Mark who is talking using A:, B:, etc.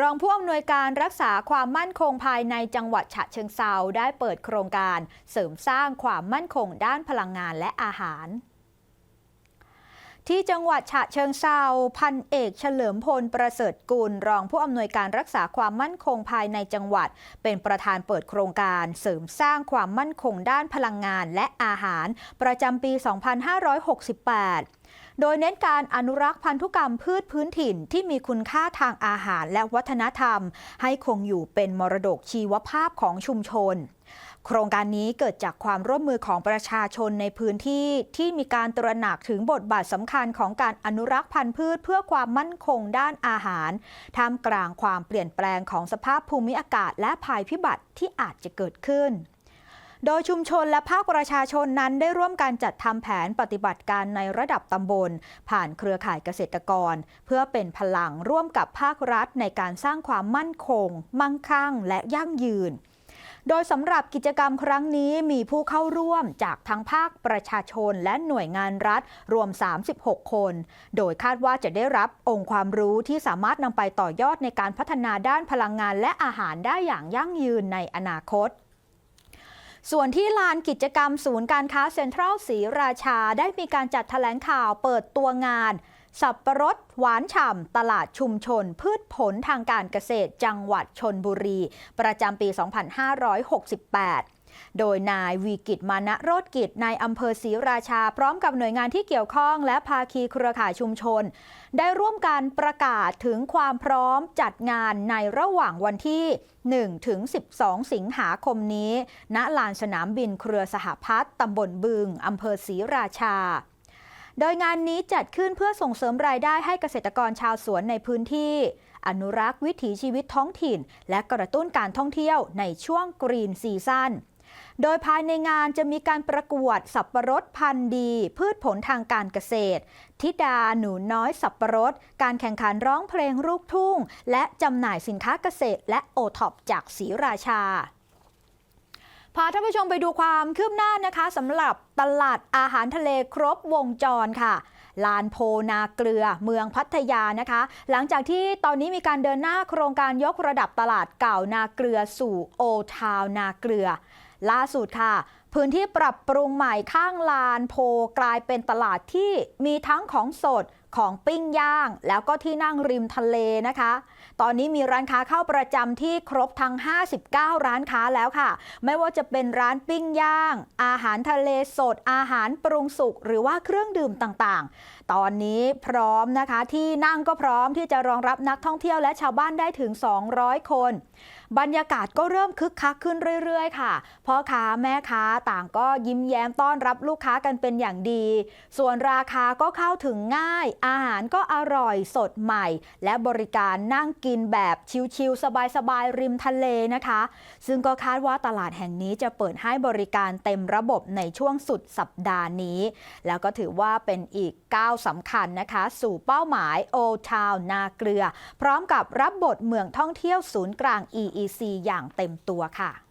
A: รองผู้อำนวยการรักษาความมั่นคงภายในจังหวัดฉะเชิงเซาได้เปิดโครงการเสริมสร้างความมั่นคงด้านพลังงานและอาหารที่จังหวัดฉะเชิงเซาพันเอกเฉลิมพลประเสริฐกุล รองผู้อำนวยการรักษาความมั่นคงภายในจังหวัด เป็นประธานเปิดโครงการเสริมสร้างความมั่นคงด้านพลังงานและอาหาร ประจำปี 2568 โดยเน้นการอนุรักษ์พันธุกรรมพืชพื้นถิ่นที่มีคุณค่าทางอาหารและวัฒนธรรม ให้คงอยู่เป็นมรดกชีวภาพของชุมชน โครงการนี้เกิดจากความร่วมมือของประชาชนในพื้นที่ที่มีการตระหนักถึงบทบาทสำคัญของการอนุรักษ์พันธุ์พืชเพื่อความมั่นคงด้านอาหาร ท่ามกลางความเปลี่ยนแปลงของสภาพภูมิอากาศและภัยพิบัติที่อาจจะเกิดขึ้น โดยชุมชนและภาคประชาชนนั้นได้ร่วมกันจัดทำแผนปฏิบัติการในระดับตำบล ผ่านเครือข่ายเกษตรกร เพื่อเป็นพลังร่วมกับภาครัฐในการสร้างความมั่นคง มั่งคั่ง และยั่งยืนโดยสำหรับกิจกรรมครั้งนี้มีผู้เข้าร่วมจากทั้งภาคประชาชนและหน่วยงานรัฐรวม 36 คน โดยคาดว่าจะได้รับองค์ความรู้ที่สามารถนำไปต่อยอดในการพัฒนาด้านพลังงานและอาหารได้อย่างยั่งยืนในอนาคต ส่วนที่ลานกิจกรรมศูนย์การค้าเซ็นทรัลศรีราชาได้มีการจัดแถลงข่าวเปิดตัวงาน สับปะรดหวานฉ่ำตลาดชุมชน พืชผลทางการเกษตรจังหวัดชนบุรี ประจำปี 2568 โดยนายวีกิจมานะโรดกิจนายอำเภอศรีราชา พร้อมกับหน่วยงานที่เกี่ยวข้อง และภาคีเครือข่ายชุมชน ได้ร่วมกันประกาศถึงความพร้อมจัดงานในระหว่างวันที่ 1 ถึง 12 สิงหาคมนี้ ณ ลานสนามบินเครือสหพัฒน์ตำบลบึงอำเภอศรีราชาโดยงานนี้จัดขึ้นเพื่อส่งเสริมรายได้ให้เกษตรกรชาวสวนในพื้นที่ อนุรักษ์วิถีชีวิตท้องถิ่น และกระตุ้นการท่องเที่ยวในช่วงกรีนซีซั่น โดยภายในงานจะมีการประกวดสับปะรดพันธุ์ดี พืชผลทางการเกษตรทิดาหนูน้อยสับปะรด การแข่งขันร้องเพลงลูกทุ่ง และจำหน่ายสินค้าเกษตร และโอท็อปจากศรีราชาพาท่านผู้ชมไปดูความคืบหน้านะคะสำหรับตลาดอาหารทะเลครบวงจรค่ะ ลานโพนาเกลือเมืองพัทยานะคะ หลังจากที่ตอนนี้มีการเดินหน้าโครงการยกระดับตลาดเก่านาเกลือสู่โอทาวนาเกลือ ล่าสุดค่ะ พื้นที่ปรับปรุงใหม่ข้างลานโพกลายเป็นตลาดที่มีทั้งของสดของปิ้งย่าง แล้วก็ที่นั่งริมทะเลนะคะ ตอนนี้มีร้านค้าเข้าประจำที่ครบทั้ง 59 ร้านค้าแล้วค่ะ ไม่ว่าจะเป็นร้านปิ้งย่าง อาหารทะเลสด อาหารปรุงสุกหรือว่าเครื่องดื่มต่างๆ ตอนนี้พร้อมนะคะที่นั่งก็พร้อมที่จะรองรับนักท่องเที่ยวและชาวบ้านได้ถึง 200 คน บรรยากาศก็เริ่มคึกคักขึ้นเรื่อยๆ ค่ะพ่อค้าแม่ค้าต่างก็ยิ้มแย้มต้อนรับลูกค้ากันเป็นอย่างดี ส่วนราคาก็เข้าถึงง่าย อาหารก็อร่อยสดใหม่ และบริการนั่งกินแบบชิลๆสบายๆริมทะเลนะคะ ซึ่งก็คาดว่าตลาดแห่งนี้จะเปิดให้บริการเต็มระบบในช่วงสุดสัปดาห์นี้ แล้วก็ถือว่าเป็นอีกก้าวสำคัญนะคะ สู่เป้าหมาย o t o w n นาเกลือ พร้อมกับรับบทเมืองท่องเที่ยวศูนย์กลาง EEC อย่างเต็มตัวค่ะ